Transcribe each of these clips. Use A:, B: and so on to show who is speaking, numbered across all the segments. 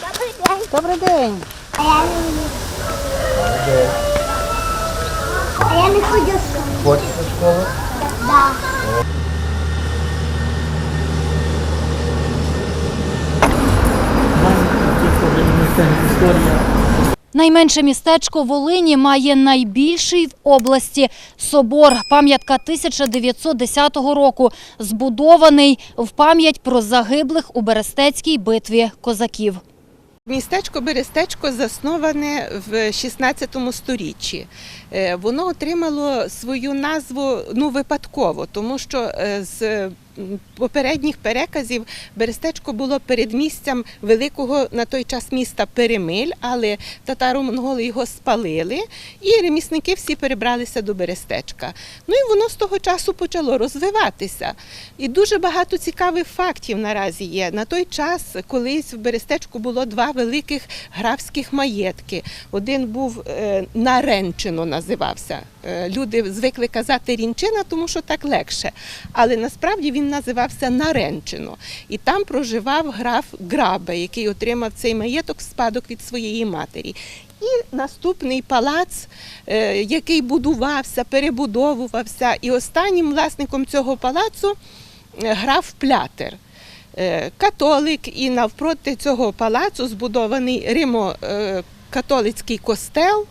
A: Добрий день.
B: Добрий день. А я не вмію. А я не ходю в школу.
C: Ходиш до школи?
B: Да.
D: Найменше містечко Волині має найбільший в області собор. Пам'ятка 1910 року, збудований в пам'ять про загиблих у Берестецькій битві козаків.
E: Містечко Берестечко засноване в 16 сторіччі. Е, Воно отримало свою назву ну випадково, тому що е, з попередніх переказів Берестечко було передмістям великого на той час міста Перемиль, але татаро-монголи його спалили, і ремісники всі перебралися до Берестечка. Ну і воно з того часу почало розвиватися. І дуже багато цікавих фактів наразі є. На той час колись в Берестечку було два великих графських маєтки. Один був е, Наренчино називався. Е, Люди звикли казати Рінчина, тому що так легше. Але насправді він називався Наренчино. І там проживав граф Грабе, який отримав цей маєток в спадок від своєї матері. І наступний палац, е, який будувався, перебудовувався. І останнім власником цього палацу е, граф Плятер. Е, Католик і навпроти цього палацу збудований римо-католицький костел.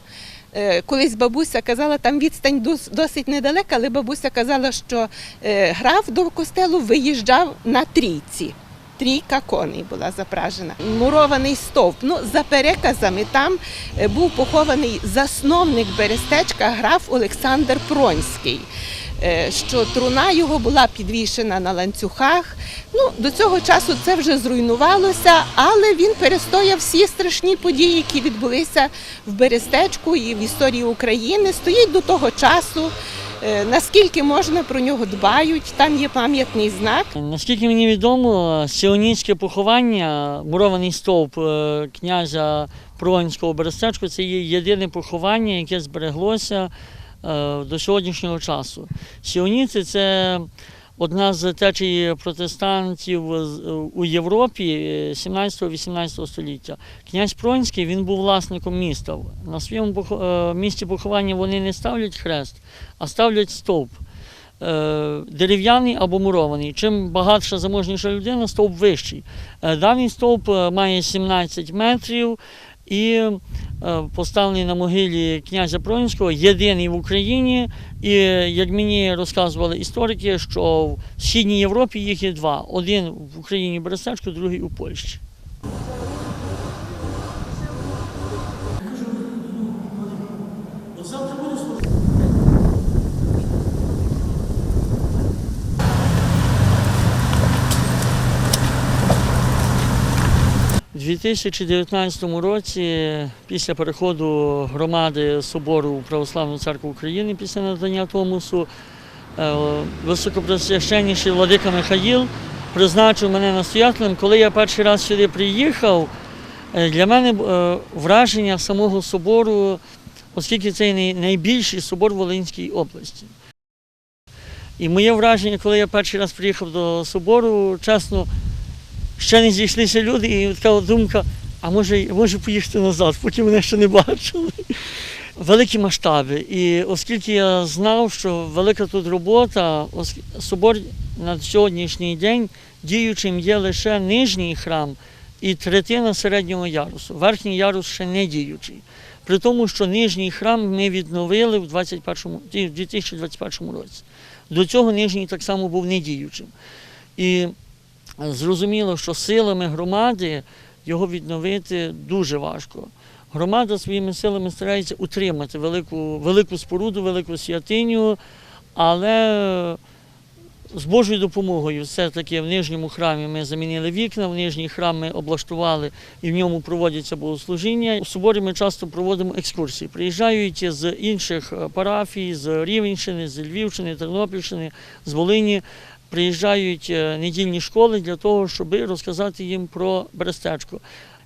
E: Е, Колись бабуся казала, там відстань досить недалека, але бабуся казала, що е, граф до костелу виїжджав на трійці. Трійка коней була запражена. Мурований стовп. Ну, за переказами, там е, був похований засновник Берестечка, граф Олександр Пронський. Що труна його була підвішена на ланцюгах. Ну, до цього часу це вже зруйнувалося, але він перестояв всі страшні події, які відбулися в Берестечку і в історії України. Стоїть до того часу. Е, Наскільки можна про нього дбають, там є пам'ятний знак.
F: Наскільки мені відомо, сіоністське поховання, мурований стовп е, князя Пронського Берестечко, це є єдине поховання, яке збереглося е, до сьогоднішнього часу. Сіоніти це одна з течій протестантів у Європі е, 17-18 століття. Князь Пронський він був власником міста. На своєму е, місці поховання вони не ставлять хрест, а ставлять стовп е, дерев'яний або мурований. Чим багатша заможніша людина, стовп вищий. Е, Даний стовп е, має 17 метрів і е, поставлений на могилі князя Пронського, єдиний в Україні. І як мені розказували історики, що в Східній Європі їх є два: один в Україні Берестечко, другий у Польщі. 2019 році, після переходу громади собору у Православну церкву України після надання Томосу, е, високопресвященніший владика Михаїл призначив мене настоятелем. Коли я перший раз сюди приїхав, е, для мене е, враження самого собору, оскільки це найбільший собор в Волинській області. І моє враження, коли я перший раз приїхав до собору, чесно, ще не зійшлися люди, і така думка, а може, може поїхати назад, поки мене ще не бачили. Великі масштаби. І оскільки я знав, що велика тут робота, собор на сьогоднішній день діючим є лише нижній храм і третина середнього ярусу. Верхній ярус ще не діючий. При тому, що нижній храм ми відновили в 21, ті- в 2021 році. До цього нижній так само був недіючим. І зрозуміло, що силами громади його відновити дуже важко. Громада своїми силами старається утримати велику, велику споруду, велику святиню, але з Божою допомогою все-таки в нижньому храмі ми замінили вікна, в нижній храм ми облаштували і в ньому проводяться богослужіння. У соборі ми часто проводимо екскурсії. Приїжджають з інших е, парафій, з Рівенщини, з Львівщини, Тернопільщини, з Волині. Приїжджають е, недільні школи для того, щоб розказати їм про Берестечко.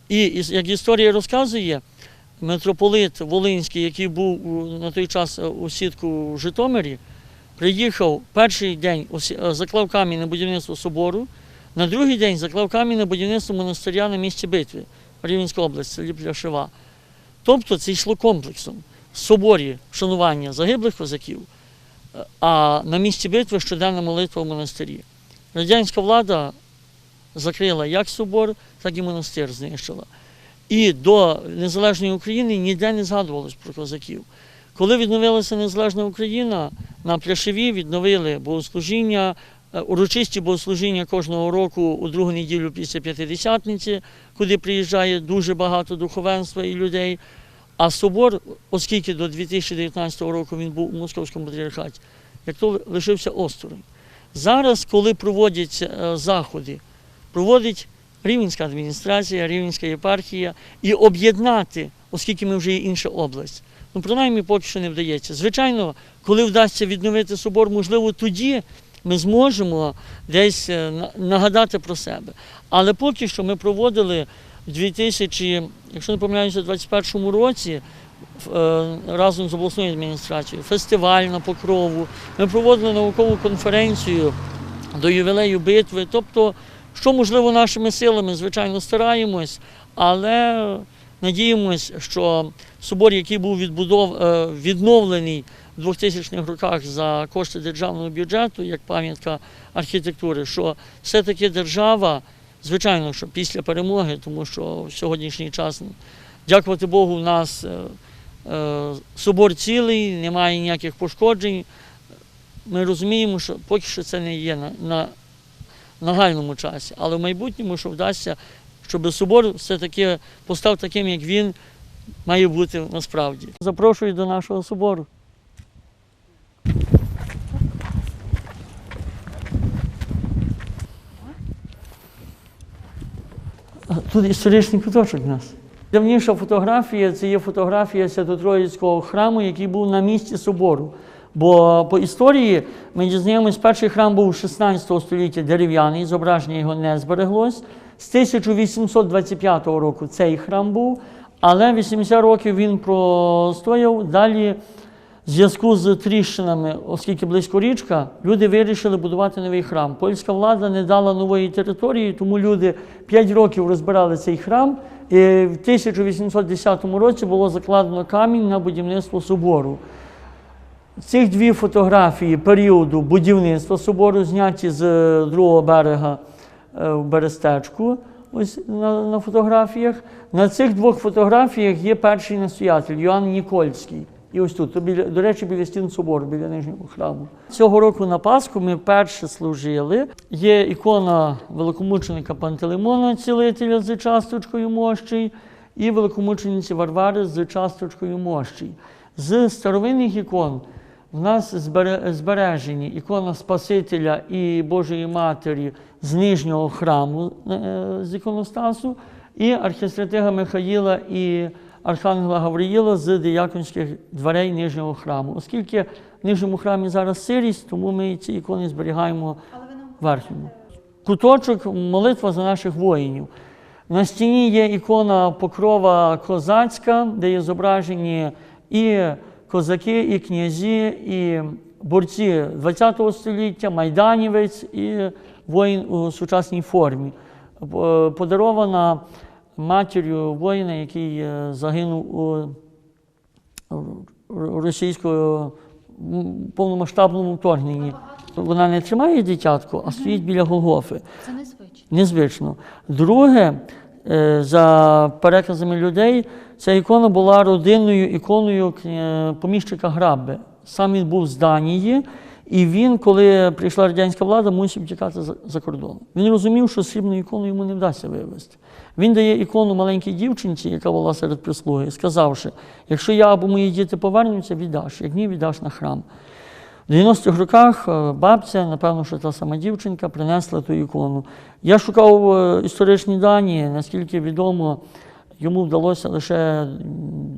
F: І як історія розказує, митрополит Волинський, який був на той час е, у сітку в Житомирі, приїхав перший день е, заклав камінь на будівництво собору, на другий день заклав камінь на будівництво монастиря на місці битви Рівненська область, селі Пляшева. Тобто це йшло комплексом. В соборі вшанування загиблих козаків, а на місці битви щоденна молитва в монастирі. Радянська влада закрила як собор, так і монастир знищила. І до незалежної України ніде не згадувалось про козаків. Коли відновилася незалежна Україна, на Пляшеві відновили богослужіння, е, урочисті богослужіння кожного року у другу неділю після П'ятидесятниці, куди приїжджає дуже багато духовенства і людей. А собор, оскільки до 2019 року він був у Московському патріархаті, як то лишився осторонь. Зараз, коли проводяться е, заходи, проводить Рівненська адміністрація, Рівненська єпархія і об'єднати, оскільки ми вже є інша область. Ну, принаймні, поки що не вдається. Звичайно, коли вдасться відновити собор, можливо, тоді ми зможемо десь е, нагадати про себе. Але поки що ми проводили 2000, якщо не помиляюся, 2021 році е, разом з обласною адміністрацією фестиваль на покрову. Ми проводили наукову конференцію до ювілею битви. Тобто, що можливо нашими силами, звичайно, стараємось, але надіємось, що собор, який був відбудов, е, відновлений в 2000-х роках за кошти державного бюджету, як пам'ятка архітектури, що все-таки держава, звичайно, що після перемоги, тому що в сьогоднішній час, дякувати Богу, у нас е, е, собор цілий, немає ніяких пошкоджень. Ми розуміємо, що поки що це не є на, на нагальному часі, але в майбутньому, що вдасться, щоб собор все-таки постав таким, як він має бути насправді. Запрошую до нашого собору. Тут історичний куточок у нас. Давніша фотографія це є фотографія Свято-Троїцького храму, який був на місці собору. Бо по історії ми дізнаємось, перший храм був 16 століття дерев'яний, зображення його не збереглось. З 1825 року цей храм був, але 80 років він простояв. Далі в зв'язку з тріщинами, оскільки близько річка, люди вирішили будувати новий храм. Польська влада не дала нової території, тому люди 5 років розбирали цей храм. І в 1810 році було закладено камінь на будівництво собору. Ці дві фотографії періоду будівництва собору зняті з е, другого берега е, в Берестечку. Ось на, на фотографіях. На цих двох фотографіях є перший настоятель Йоанн Нікольський. І ось тут, до речі, біля стін собору, біля нижнього храму. Цього року на Пасху ми вперше служили. Є ікона великомученика Пантелеймона, цілителя з часточкою мощей, і великомучениці Варвари з часточкою мощей. З старовинних ікон в нас збережені ікона Спасителя і Божої Матері з нижнього храму е, з іконостасу, і архістратига Михаїла і Архангела Гавриїла з дияконських дверей нижнього храму. Оскільки в нижньому храмі зараз сирість, тому ми ці ікони зберігаємо в верхньому. Куточок молитва за наших воїнів. На стіні є ікона покрова козацька, де є зображені і козаки, і князі, і борці ХХ століття, майданівець і воїн у сучасній формі. Е, Подарована матір'ю воїна, який е, загинув у російському повномасштабному вторгненні. Вона не тримає дитятку, а стоїть біля Голгофи.
D: Це незвично.
F: Незвично. Друге, е, за переказами людей, ця ікона була родинною іконою е, поміщика Грабби. Сам він був з Данії, і він, коли прийшла радянська влада, мусив тікати за, кордон. Він розумів, що срібну ікону йому не вдасться вивезти. Він дає ікону маленькій дівчинці, яка була серед прислуги, сказавши: якщо я або мої діти повернуться, віддаш, як ні, віддаш на храм. В 90-х роках е, бабця, напевно, що та сама дівчинка, принесла ту ікону. Я шукав е, історичні дані, наскільки відомо, йому вдалося лише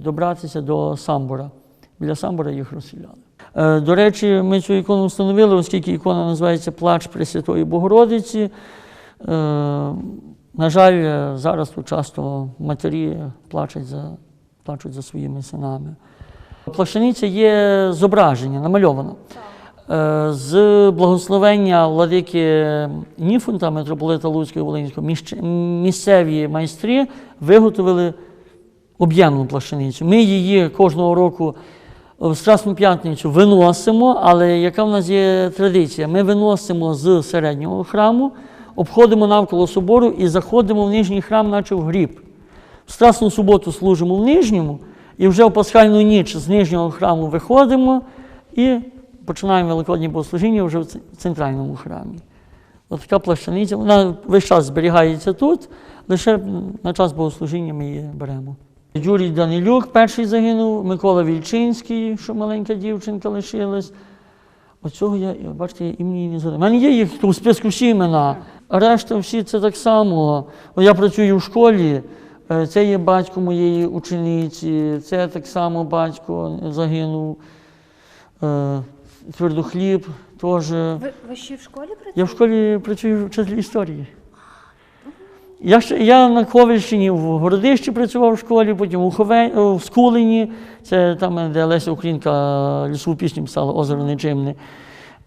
F: добратися до Самбора. Біля Самбора їх розстріляли. Е, До речі, ми цю ікону встановили, оскільки ікона називається Плач Пресвятої Богородиці. Е, На жаль, е, зараз тут часто матері плачуть за плачуть за своїми синами. Плащаниця є зображення, намальовано. З благословення владики Ніфунта, митрополита Луцького Волинського, місцеві майстри виготовили об'ємну плащаницю. Ми її кожного року в Страсну п'ятницю виносимо, але яка в нас є традиція? Ми виносимо з середнього храму, обходимо навколо собору і заходимо в нижній храм, наче в гріб. В Страсну суботу служимо в нижньому, і вже в пасхальну ніч з нижнього храму виходимо і починаємо великоднє богослужіння вже в центральному храмі. От така плащаниця, вона весь час зберігається тут, лише на час богослужіння ми її беремо. Юрій Данилюк перший загинув, Микола Вільчинський, що маленька дівчинка лишилась. Оцього я, бачите, я імені не згадаю. У мене є їх у списку всі імена. Решта всі це так само. Я працюю в школі, е, це є батько моєї учениці, це так само батько загинув. Е, Твердохліб теж.
D: Ви, ви ще в школі працюєте?
F: Я в школі працюю вчитель історії. Я, я на Ковальщині в Городищі працював в школі, потім у Хове, в Скулині, це там, де Леся Українка лісову пісню писала Озеро Нечимне.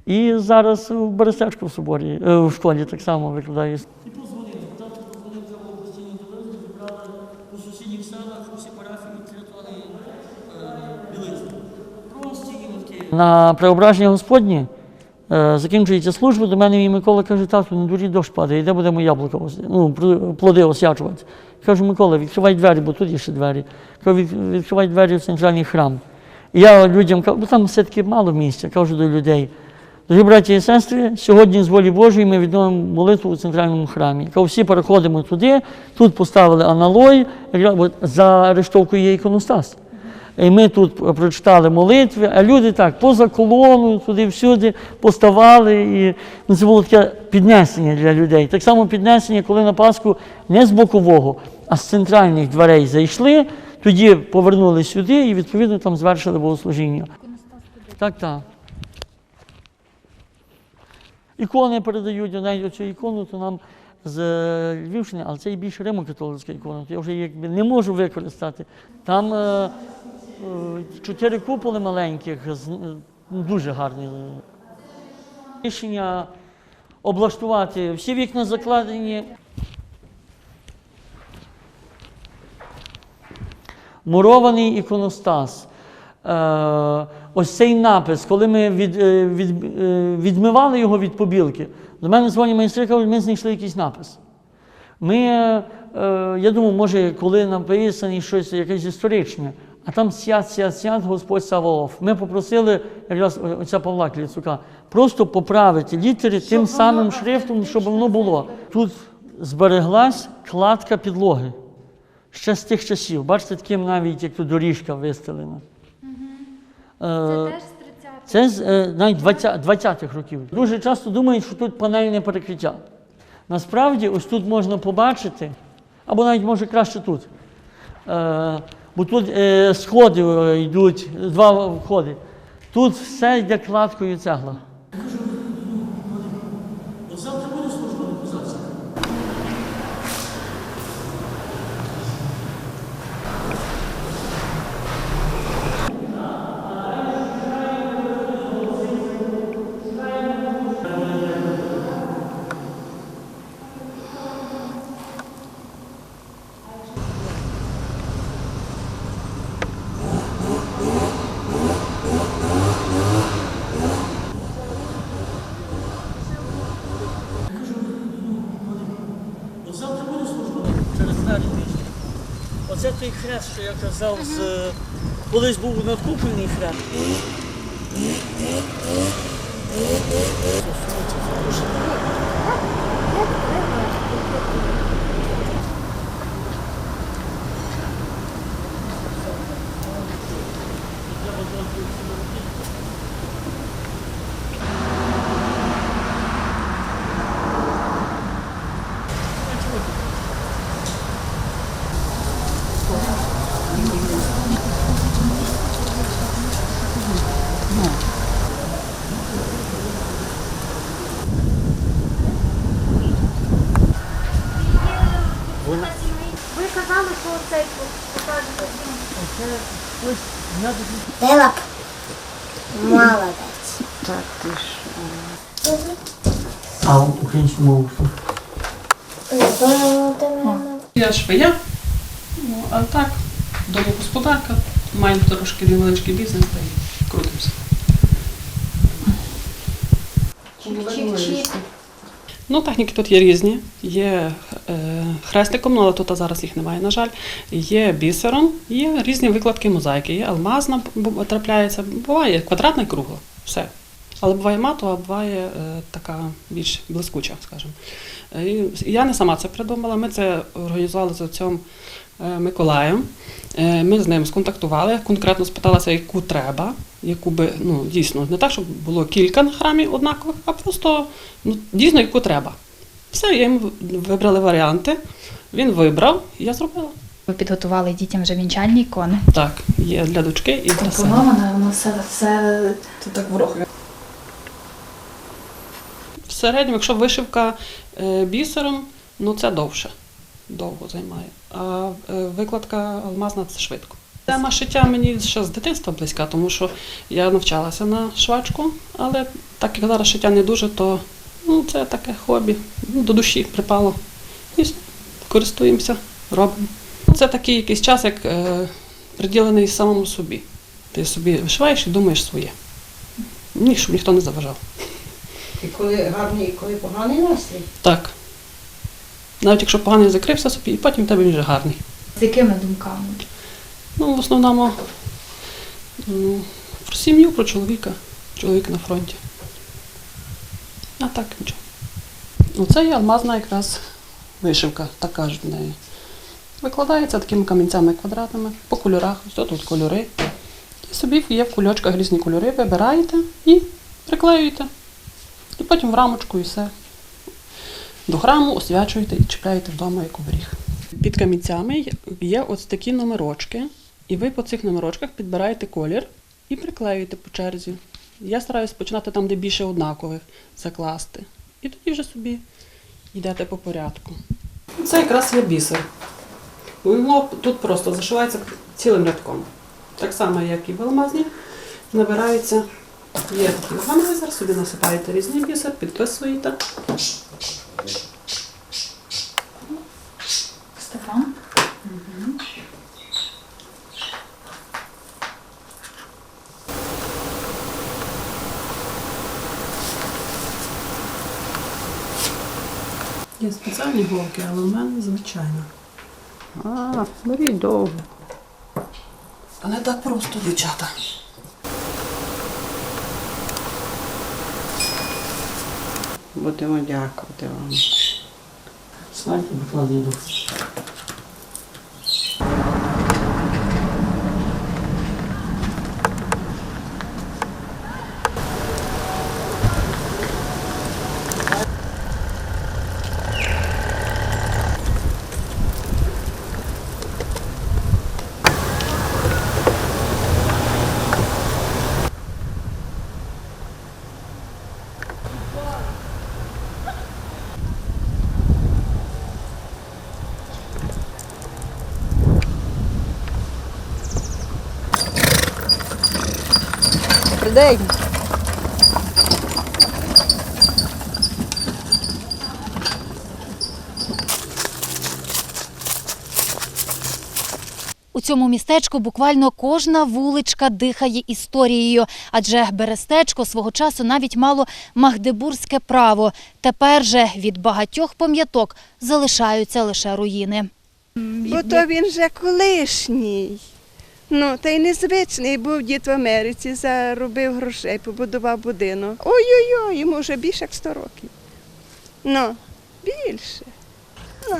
F: І зараз в Берестечку в соборі, е, в школі так само викладаю. І позвонив, спочатку позвонив за області телевізор, зібрали у сусідніх селах, усі парафії три білизни. Прості інки. На преображення Господнє е, закінчується служба, до мене мій Микола каже, тату, на дурі дощ падає, де будемо яблука, ну, плоди осячувати. Кажу, Микола, відкривай двері, бо тут є ще двері. Кажу, відкривай двері в центральний храм. І я людям кажу, бо там все-таки мало місця, кажу до людей. Дорогі браті і сестри, сьогодні з волі Божої ми відновимо молитву у центральному храмі. Кажу, всі переходимо туди, тут поставили аналой, якраз за арештовкою є іконостас. І ми тут прочитали молитви, а люди так поза колону, туди всюди поставали. І ну, це було таке піднесення для людей. Так само піднесення, коли на Пасху не з бокового, а з центральних дверей зайшли, тоді повернули сюди і відповідно там звершили богослужіння. Так, так. Ікони передають, навіть оцю ікону, то нам з е, Львівщини, але це і більше римо-католицька ікона, я вже якби не можу використати. Там е, чотири куполи маленьких, е, дуже гарні. Рішення облаштувати всі вікна закладені. Мурований іконостас. Е, ось цей напис, коли ми від, е, від, е, відмивали його від побілки, до мене дзвонять майстри, кажуть, ми знайшли якийсь напис. Ми, я думаю, може, коли написаний щось якесь історичне, а там свят, свят, свят, Господь Саваоф. Ми попросили якраз отця Павла Кліцука просто поправити літери тим самим шрифтом, щоб воно було. Тут збереглась кладка підлоги. Ще з тих часів. Бачите, таким навіть як тут доріжка вистелена. Е, Це з е, навіть 20 20-х років. Дуже часто думають, що тут панельне перекриття. Насправді, ось тут можна побачити, або навіть може краще тут. Е, бо тут е, сходи е, йдуть, два входи. Тут все йде кладкою цегла. старі. Оце той хрест, що я казав, з... колись був надкуплений хрест.
D: Це що
F: це ось я тут
B: Пила б. Молодець.
F: А українську мову що?
A: Я швея, ну, а так, домогосподарка, маємо трошки невеличкий бізнес та й крутимося. Ну, техніки тут є різні. Є е, хрестиком, ну, але тут зараз їх немає, на жаль. Є бісером, є різні викладки мозаїки. Є алмазна трапляється, буває квадратна і кругла. Все. Але буває матова, а буває е, така більш блискуча, скажімо. Е, і Я не сама це придумала. Ми це організували з отцем е, Миколаєм. Ми з ним сконтактували, конкретно спиталася, яку треба, яку би ну дійсно не так, щоб було кілька на храмі однакових, а просто ну дійсно яку треба. Все, я йому вибрали варіанти. Він вибрав, і я зробила.
G: Ви підготували дітям вже вінчальні ікони.
A: Так, є для дочки і для сина.
G: Компоноване, воно все, все
A: Це так ворог. В середньому, якщо вишивка е, бісером, ну це довше. Довго займає. А е, викладка алмазна це швидко. Тема шиття мені ще з дитинства близька, тому що я навчалася на швачку, але так як зараз шиття не дуже, то ну, це таке хобі, ну, до душі припало. І користуємося, робимо. Це такий якийсь час, як е, приділений самому собі. Ти собі вишиваєш і думаєш своє. Ні, щоб ніхто не заважав.
C: І коли гарний, і коли поганий настрій.
A: Так. Навіть якщо поганий закрився собі, і потім в тебе він вже гарний.
G: з якими думками?
A: Ну, в основному м, про сім'ю, про чоловіка. Чоловік на фронті. А так нічого. Ну, це є алмазна якраз вишивка, так кажуть в неї. Викладається такими камінцями квадратними по кольорах. Ось тут кольори. І собі є в кульочках різні кольори, вибираєте і приклеюєте. І потім в рамочку і все. До храму освячуєте і чіпляєте вдома як оберіг. Під камінцями є ось такі номерочки, і ви по цих номерочках підбираєте колір і приклеюєте по черзі. Я стараюся починати там, де більше однакових, закласти. І тоді вже собі йдете по порядку. Це якраз є бісер. Воно тут просто зашивається цілим рядком. Так само, як і в алмазні, набирається. Є такий органайзер, собі насипаєте різний бісер, підписуєте.
G: Стефан?
A: Є спеціальні голки, але в мене звичайно. А, беріть довго. А не так просто, дівчата.
C: Будемо дякувати вам.
F: Станьте, будь йду.
D: У цьому містечку буквально кожна вуличка дихає історією, адже Берестечко свого часу навіть мало магдебурзьке право. Тепер же від багатьох пам'яток залишаються лише руїни.
H: Бо то він вже колишній. Ну, та й незвичний був дід в Америці, заробив грошей, побудував будинок. Ой-ой-ой, йому вже більше як 100 років. Ну, більше.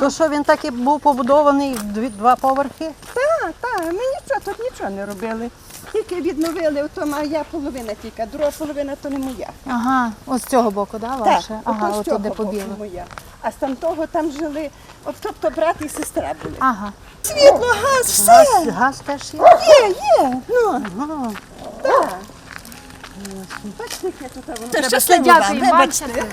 C: То що він так і був побудований дві- два поверхи?
H: Так, так, ми нічого тут нічого не робили. Тільки відновили, ото моя половина тільки, друга половина то не моя.
D: Ага, ось з цього боку, да, ваше? ага,
H: ото з цього боку
D: побіло.
H: моя. А з там того там жили, от, тобто брат і сестра були.
D: Ага.
H: Світло, газ, все.
C: Газ, газ теж є.
H: Є, є. Ну,
C: Ага.
H: так. Бачите, яке тут воно.
D: Щасливо, дякую, бачите.